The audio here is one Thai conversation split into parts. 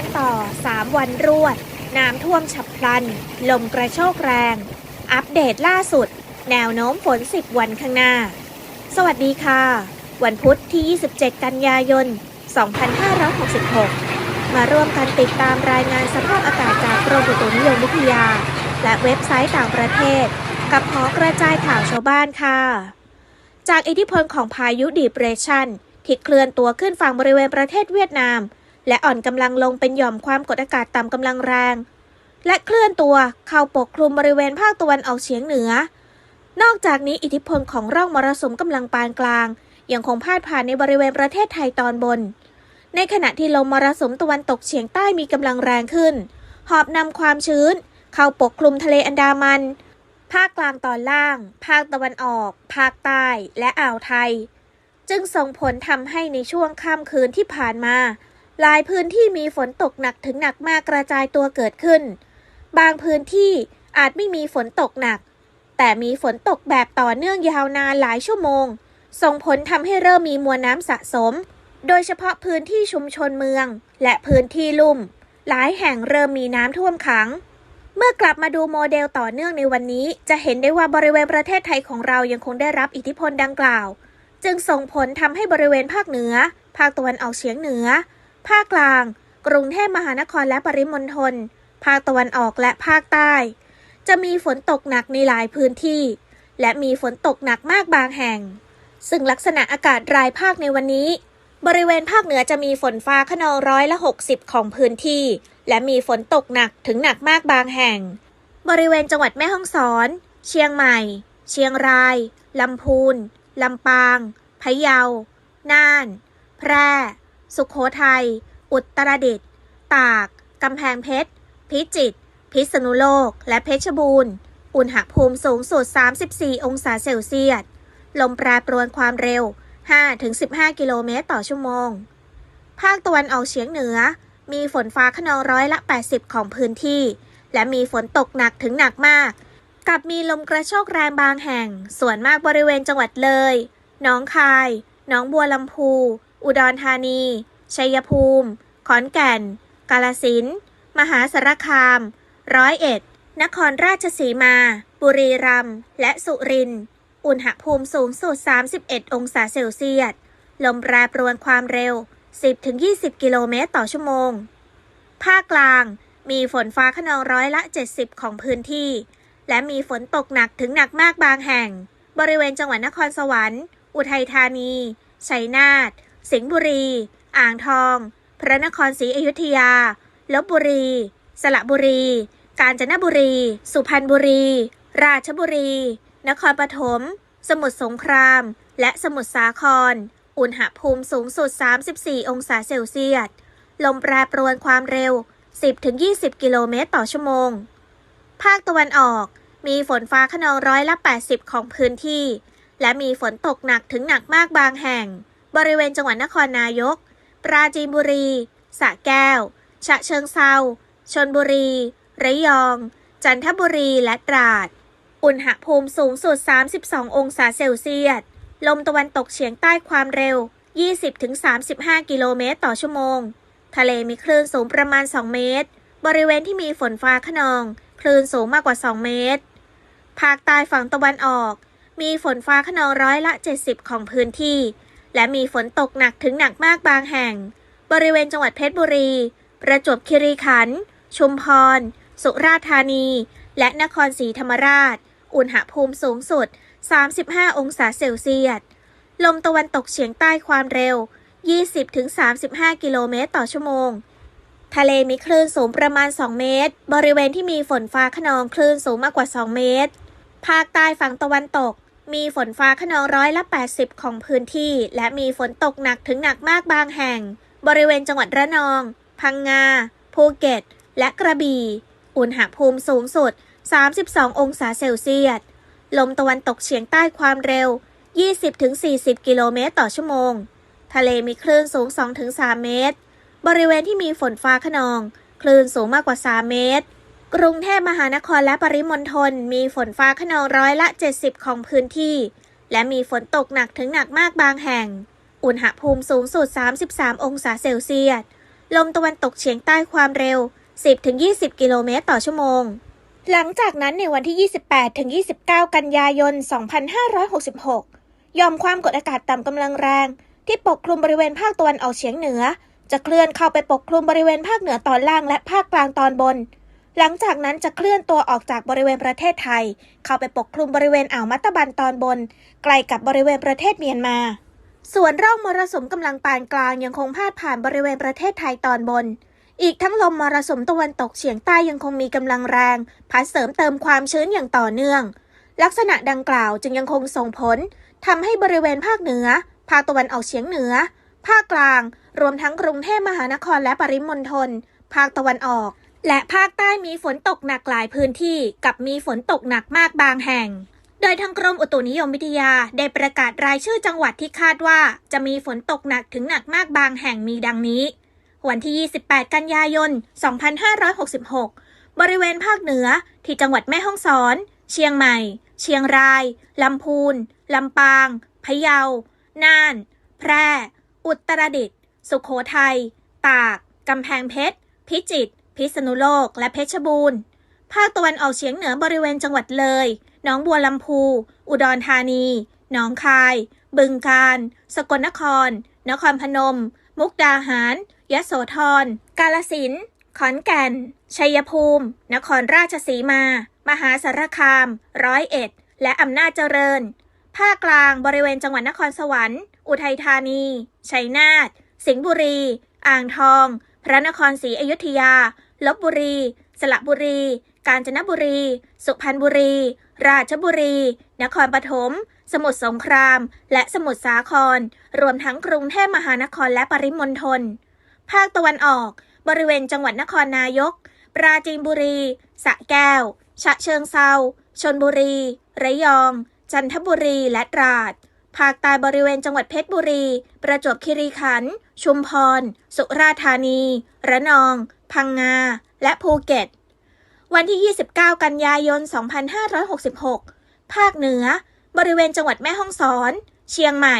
งต่อ 3 วันรวด น้ำท่วมฉับพลัน ลมกระโชกแรง อัปเดตล่าสุด แนวโน้มฝน 10 วันข้างหน้า สวัสดีค่ะ วันพุธที่ 27 กันยายน 2566 มาร่วมกันติดตามรายงานสภาพอากาศจากกรมอุตุนิยมวิทยา และเว็บไซต์ต่างประเทศ กับหอกระจายข่าวชาวบ้านค่ะ จากอิทธิพลของพายุดีเปรชันที่เคลื่อนตัวขึ้นฝั่งบริเวณประเทศเวียดนาม และอ่อนกำลังลงเป็นหย่อมความกดอากาศต่ำกำลังแรง และเคลื่อนตัวเข้าปกคลุมบริเวณภาคตะวันออกเฉียงเหนือ นอกจากนี้อิทธิพลของร่องมรสุมกำลังปานกลาง ยังคงพาดผ่านในบริเวณประเทศไทยตอนบน ในขณะที่ลมมรสุมตะวันตกเฉียงใต้มีกำลังแรงขึ้น หอบนำความชื้น เข้าปกคลุมทะเลอันดามัน ภาคกลางตอนล่าง ภาคตะวันออก ภาคใต้ และอ่าวไทย จึงส่งผลทำให้ในช่วงค่ำคืนที่ผ่านมา หลายพื้นที่มีฝนตกหนักถึงหนักมากกระจายตัวเกิดขึ้น บางพื้นที่อาจไม่มีฝนตกหนัก แต่มีฝนตกแบบต่อเนื่องยาวนานหลายชั่วโมง ส่งผลทำให้เริ่มมีมวลน้ำสะสม โดยเฉพาะพื้นที่ชุมชนเมือง และพื้นที่ลุ่ม หลายแห่งเริ่มมีน้ำท่วมขัง เมื่อกลับมาดูโมเดลต่อเนื่องในวันนี้ จะเห็นได้ว่าบริเวณประเทศไทยของเรายังคงได้รับอิทธิพลดังกล่าว จึงส่งผลทำให้บริเวณภาคเหนือ ภาคตะวันออกเฉียงเหนือ ภาคกลาง กรุงเทพมหานครและปริมณฑล ภาคตะวันออกและภาคใต้ จะมีฝนตกหนักในหลายพื้นที่ และมีฝนตกหนักมากบางแห่ง ซึ่งลักษณะอากาศรายภาคในวันนี้ บริเวณภาคเหนือจะมีฝนฟ้าขนองร้อยละ 60 ของพื้นที่ และมีฝนตกหนักถึงหนักมากบางแห่ง บริเวณจังหวัดแม่ฮ่องสอน เชียงใหม่ เชียงราย ลำพูน ลำปาง พะเยา น่าน แพร่ สุขโขทัย อุตรดิตถ์ ตาก กำแพงเพชร พิจิตร พิษณุโลก และเพชรบูรณ์ อุณหภูมิสูงสุด 34 องศาเซลเซียส ลมแปรปรวนความเร็ว 5-15 กิโลเมตรต่อชั่วโมง ภาคตะวันออกเฉียงเหนือ มีฝนฟ้าขนองร้อยละ 80 ของพื้นที่ และมีฝนตกหนักถึงหนักมาก กับมีลมกระโชกแรงบางแห่ง ส่วนมากบริเวณจังหวัดเลยหนองคายหนองบัวลำพู อุดรธานี ชัยภูมิ ขอนแก่น กาลสินธุ์มหาสารคาม ร้อยเอ็ด นครราชสีมา บุรีรัมย์ และสุรินทร์ อุณหภูมิสูงสุด 31 องศาเซลเซียส ลมแปรปรวนความเร็ว 10-20 กิโลเมตรต่อชั่วโมง ภาคกลาง มีฝนฟ้าขนองร้อยละ 70 ของพื้นที่ และมีฝนตกหนักถึงหนักมากบางแห่ง บริเวณจังหวัดนครสวรรค์ อุทัยธานี ชัยนาท สิงห์บุรี อ่างทอง พระนครศรีอยุธยา ลบบุรี สระบุรี กาญจนบุรี สุพรรณบุรี ราชบุรี นครปฐม สมุทรสงคราม และสมุทรสาคร อุณหภูมิสูงสุด 34 องศาเซลเซียส ลมแปรปรวนความเร็ว 10-20 กิโลเมตรต่อชั่วโมง ภาคตะวันออก มีฝนฟ้าขนองร้อยละ 80 ของพื้นที่ และมีฝนตกหนักถึงหนักมากบางแห่ง บริเวณจังหวัดนครนายก ปราจีนบุรี สระแก้ว ฉะเชิงเซาชนบุรี ระยอง จันทบุรี และตราด อุณหภูมิสูงสุด 32 องศาเซลเซียส ลมตะวันตกเฉียงใต้ความเร็ว 20-35 กิโลเมตรต่อชั่วโมง ทะเลมีคลื่นสูงประมาณ 2 เมตร บริเวณที่มีฝนฟ้าขนอง คลื่นสูงมากกว่า 2 เมตร ภาคใต้ฝั่งตะวันออก มีฝนฟ้าขนองร้อยละ 70 ของพื้นที่ และมีฝนตกหนักถึงหนักมากบางแห่ง บริเวณจังหวัดเพชรบุรี ประจวบคีรีขันธ์ ชุมพร สุราษฎร์ธานี และนครศรีธรรมราช อุณหภูมิสูงสุด 35 องศาเซลเซียส ลมตะวันตกเฉียงใต้ความเร็ว 20-35 กิโลเมตรต่อชั่วโมง ทะเลมีคลื่นสูงประมาณ 2 เมตร บริเวณที่มีฝนฟ้าขนองคลื่นสูงมากกว่า 2 เมตร ภาคใต้ฝั่งตะวันตก มีฝนฟ้าขนองร้อยละ 80 ของพื้นที่ และมีฝนตกหนักถึงหนักมากบางแห่ง บริเวณจังหวัดระนอง พังงา ภูเก็ต และกระบี่ อุณหภูมิสูงสุด 32 องศาเซลเซียส ลมตะวันตกเฉียงใต้ความเร็ว 20-40 กิโลเมตรต่อชั่วโมง ทะเลมีคลื่นสูง 2-3 เมตร บริเวณที่มีฝนฟ้าขนอง คลื่นสูงมากกว่า 3 เมตร กรุงเทพมหานครและปริมณฑลมีฝนฟ้าขนองร้อยละ 70 ของพื้นที่ และมีฝนตกหนักถึงหนักมากบางแห่ง อุณหภูมิสูงสุด 33 องศาเซลเซียส ลมตะวันตกเฉียงใต้ความเร็ว 10-20 กิโลเมตรต่อชั่วโมง หลังจากนั้นในวันที่ 28-29 กันยายน 2566 ยอมความกดอากาศต่ำกำลังแรง ที่ปกคลุมบริเวณภาคตะวันออกเฉียงเหนือ จะเคลื่อนเข้าไปปกคลุมบริเวณภาคเหนือตอนล่างและภาคกลางตอนบน หลังจากนั้นจะเคลื่อนตัวออกจากบริเวณประเทศไทย เข้าไปปกคลุมบริเวณอ่าวมัตตบันตอนบนไกลกับบริเวณประเทศเมียนมา ส่วนร่องมรสุมกำลังปานกลางยังคงพาดผ่านบริเวณประเทศไทยตอนบน อีกทั้งลมมรสุมตะวันตกเฉียงใต้ยังคงมีกำลังแรงพัดเสริมเติมความชื้นอย่างต่อเนื่อง ลักษณะดังกล่าวจึงยังคงส่งผลทำให้บริเวณภาคเหนือ ภาคตะวันออกเฉียงเหนือ ภาคกลาง รวมทั้งกรุงเทพมหานครและปริมณฑล ภาคตะวันออก และภาคใต้มีฝนตกหนักหลายพื้นที่กับมีฝนตกหนักมากบางแห่ง โดยทางกรมอุตุนิยมวิทยาได้ประกาศรายชื่อจังหวัดที่คาดว่า จะมีฝนตกหนักถึงหนักมากบางแห่งมีดังนี้ วันที่ 28 กันยายน 2566 บริเวณภาคเหนือที่จังหวัดแม่ฮ่องสอน เชียงใหม่ เชียงราย ลำพูน ลำปาง พะเยา น่าน แพร่ อุตรดิตถ์ สุขโขทัย ตาก กำแพงเพชร พิจิตร พิษณุโลกและเพชรบูรณ์ ภาคตะวันออกเฉียงเหนือบริเวณจังหวัดเลย หนองบัวลำพู อุดรธานี หนองคาย บึงกาฬ สกลนคร นครพนม มุกดาหาร ยะโสธร กาลสิน ขอนแก่น ชัยภูมิ นครราชสีมา มหาสารคาม ร้อยเอ็ด และอำนาจเจริญ ภาคกลางบริเวณจังหวัดนครสวรรค์ อุทัยธานี ชัยนาท สิงห์บุรี อ่างทอง พระนครศรีอยุธยา ลบบุรี สระบุรี กาญจนบุรี สุพรรณบุรี ราชบุรี นครปฐม สมุทรสงคราม และสมุทรสาคร รวมทั้งกรุงเทพมหานครและปริมณฑล ภาคตะวันออก บริเวณจังหวัดนครนายก ปราจีนบุรี สระแก้ว ฉะเชิงเซา ชนบุรี ระยอง จันทบุรี และตราด ภาคใต้บริเวณจังหวัดเพชรบุรี ประจวบคีรีขันธ์ ชุมพร สุราษฎร์ธานี ระนอง พังงา และภูเก็ต วันที่ 29 กันยายน 2566 ภาคเหนือ บริเวณจังหวัดแม่ฮ่องสอน เชียงใหม่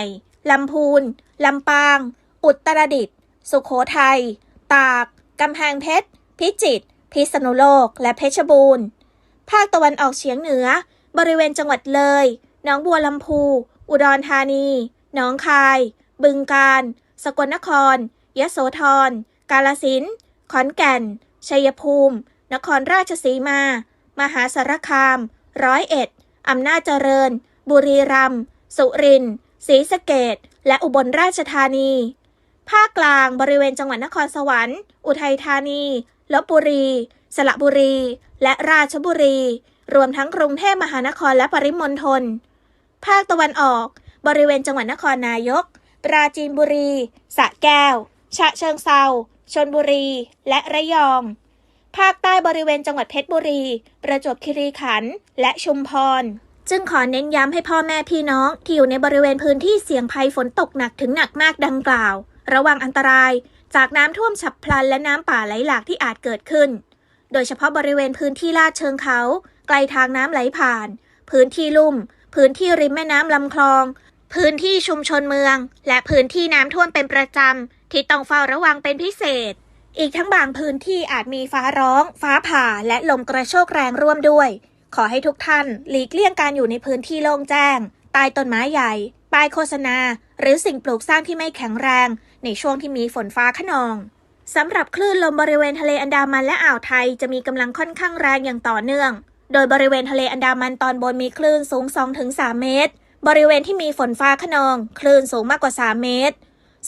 ลำพูน ลำปาง อุตรดิตถ์ สุขโขทัย ตาก กำแพงเพชร พิจิตร พิษณุโลก และเพชรบูรณ์ ภาคตะวันออกเฉียงเหนือ บริเวณจังหวัดเลย หนองบัวลำพู อุดรธานี หนองคาย บึงกาฬ สกลนคร ยะโสธร กาลสินธุ์ ขอนแก่น ชัยภูมิ นครราชสีมา มหาสารคาม ร้อยเอ็ด อำนาจเจริญ บุรีรัมย์ สุรินทร์ ศรีสะเกดและอุบลราชธานี ภาคกลางบริเวณจังหวัดนครสวรรค์ อุทัยธานี ลบบุรี สระบุรี และราชบุรี รวมทั้งกรุงเทพมหานครและปริมณฑล ภาคตะวันออก บริเวณจังหวัดนครนายก ปราจีนบุรี สระแก้ว ฉะเชิงเซา ชนบุรี และระยอง ภาคใต้บริเวณจังหวัดเพชรบุรี ประจวบคีรีขันธ์และชุมพร จึงขอเน้นย้ำให้พ่อแม่พี่น้องที่อยู่ในบริเวณพื้นที่เสี่ยงภัยฝนตกหนักถึงหนักมากดังกล่าว ระวังอันตรายจากน้ำท่วมฉับพลันและน้ำป่าไหลหลากที่อาจเกิดขึ้น โดยเฉพาะบริเวณพื้นที่ลาดเชิงเขา ไกลทางน้ำไหลผ่าน พื้นที่ลุ่ม พื้นที่ริมแม่น้ำลำคลอง พื้นที่ชุมชนเมือง และพื้นที่น้ำท่วมเป็นประจำ ที่ต้องเฝ้าระวังเป็นพิเศษ อีกทั้งบางพื้นที่อาจมีฟ้าร้อง ฟ้าผ่าและลมกระโชกแรงร่วมด้วย ขอให้ทุกท่านหลีกเลี่ยงการอยู่ในพื้นที่โล่งแจ้ง ใต้ต้นไม้ใหญ่ ป้ายโฆษณา หรือสิ่งปลูกสร้างที่ไม่แข็งแรง ในช่วงที่มีฝนฟ้าขนองสำหรับคลื่นลมบริเวณทะเลอันดามันและอ่าวไทยจะมีกำลังค่อนข้างแรงอย่างต่อเนื่อง โดยบริเวณทะเลอันดามันตอนบนมีคลื่นสูง 2-3 เมตร บริเวณที่มีฝนฟ้าขนอง คลื่นสูงมากกว่า 3 เมตร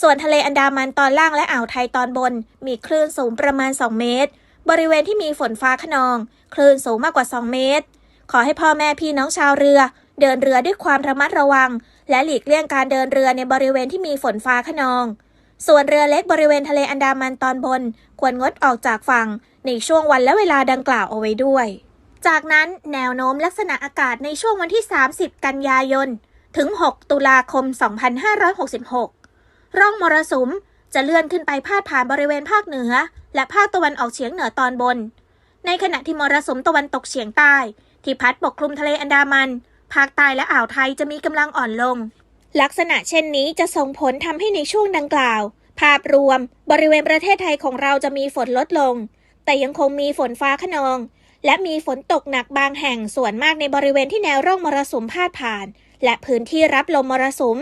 ส่วนทะเลอันดามันตอนล่างและอ่าวไทยตอนบน มีคลื่นสูงประมาณ 2 เมตร บริเวณที่มีฝนฟ้าขนอง คลื่นสูงมากกว่า 2 เมตร ขอให้พ่อแม่พี่น้องชาวเรือ เดินเรือด้วยความระมัดระวัง และหลีกเลี่ยงการเดินเรือในบริเวณที่มีฝนฟ้าขนอง ส่วนเรือเล็กบริเวณทะเลอันดามันตอนบน ควรงดออกจากฝั่ง ในช่วงวันและเวลาดังกล่าวเอาไว้ด้วย จากนั้นแนวโน้มลักษณะอากาศในช่วงวันที่ 30 กันยายน ถึง 6 ตุลาคม 2566 ร่องมรสุมจะเลื่อนขึ้นไปพาดผ่านบริเวณภาคเหนือ และภาคตะวันออกเฉียงเหนือตอนบน ในขณะที่มรสุมตะวันตกเฉียงใต้ ที่พัดปกคลุมทะเลอันดามัน ภาคใต้และอ่าวไทยจะมีกำลังอ่อนลง ลักษณะเช่นนี้จะส่งผลทำให้ในช่วงดังกล่าว ภาพรวม บริเวณประเทศไทยของเราจะมีฝนลดลง แต่ยังคงมีฝนฟ้าขนอง และมีฝนตกหนักบางแห่งส่วนมากในบริเวณที่แนวร่องมรสุมพาดผ่าน และพื้นที่รับลมมรสุม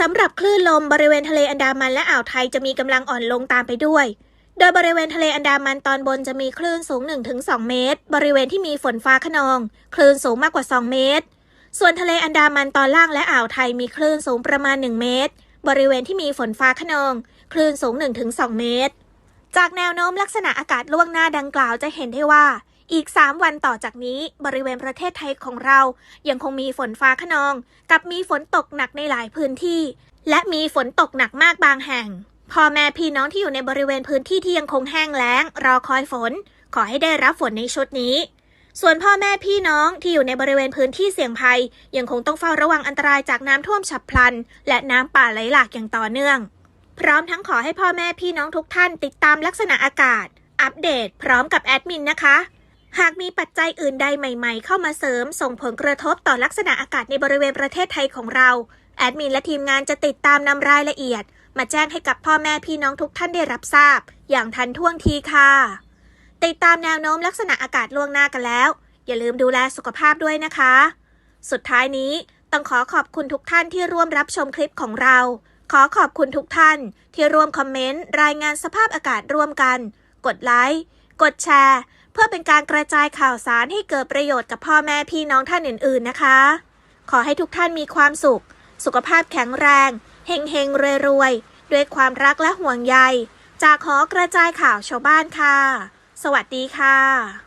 สำหรับคลื่นลมบริเวณทะเลอันดามันและอ่าวไทยจะมีกำลังอ่อนลงตามไปด้วย โดยบริเวณทะเลอันดามันตอนบนจะมีคลื่นสูง 1-2 เมตร บริเวณที่มีฝนฟ้าขนอง คลื่นสูงมากกว่า 2 เมตร ส่วนทะเลอันดามันตอนล่างและอ่าวไทยมีคลื่นสูงประมาณ 1 เมตร บริเวณที่มีฝนฟ้าขนอง คลื่นสูง 1-2 เมตร จากแนวโน้มลักษณะอากาศล่วงหน้าดังกล่าวจะเห็นได้ว่า อีก 3 วันต่อจากนี้บริเวณประเทศไทยของเรา ยังคงมีฝนฟ้าขนอง กับมีฝนตกหนักในหลายพื้นที่ และมีฝนตกหนักมากบางแห่ง พ่อแม่พี่น้องที่อยู่ในบริเวณพื้นที่ที่ยังคงแห้งแล้ง รอคอยฝน ขอให้ได้รับฝนในชุดนี้ ส่วนพ่อแม่พี่น้องที่อยู่ในบริเวณพื้นที่เสี่ยงภัย ยังคงต้องเฝ้าระวังอันตรายจากน้ำท่วมฉับพลัน และน้ำป่าไหลหลากอย่างต่อเนื่อง พร้อมทั้งขอให้พ่อแม่พี่น้องทุกท่านติดตามลักษณะอากาศ อัปเดต พร้อมกับแอดมินนะคะ หากมีปัจจัยอื่นใดใหม่ๆ เข้ามาเสริมส่งผลกระทบต่อลักษณะอากาศในบริเวณประเทศไทยของเรา แอดมินและทีมงานจะติดตามนำรายละเอียด มาแจ้งให้กับพ่อแม่พี่น้องทุกท่านได้รับทราบ อย่างทันท่วงทีค่ะ ติดตามแนวโน้มลักษณะอากาศล่วงหน้ากันแล้ว อย่าลืมดูแลสุขภาพด้วยนะคะ สุดท้ายนี้ต้องขอขอบคุณทุกท่านที่ร่วมรับชมคลิปของเรา ขอขอบคุณทุกท่านที่ร่วมคอมเมนต์รายงานสภาพอากาศร่วมกัน กดไลค์ กดแชร์ พื่อเป็นการกระจายข่าวสารให้เกิดประโยชน์กับพ่อแม่พี่น้องท่านอื่นๆนะคะ ขอให้ทุกท่านมีความสุข สุขภาพแข็งแรงเฮงเฮงรวยรวยด้วยความรักและห่วงใย จากหอกระจายข่าวชาวบ้านค่ะ สวัสดีค่ะ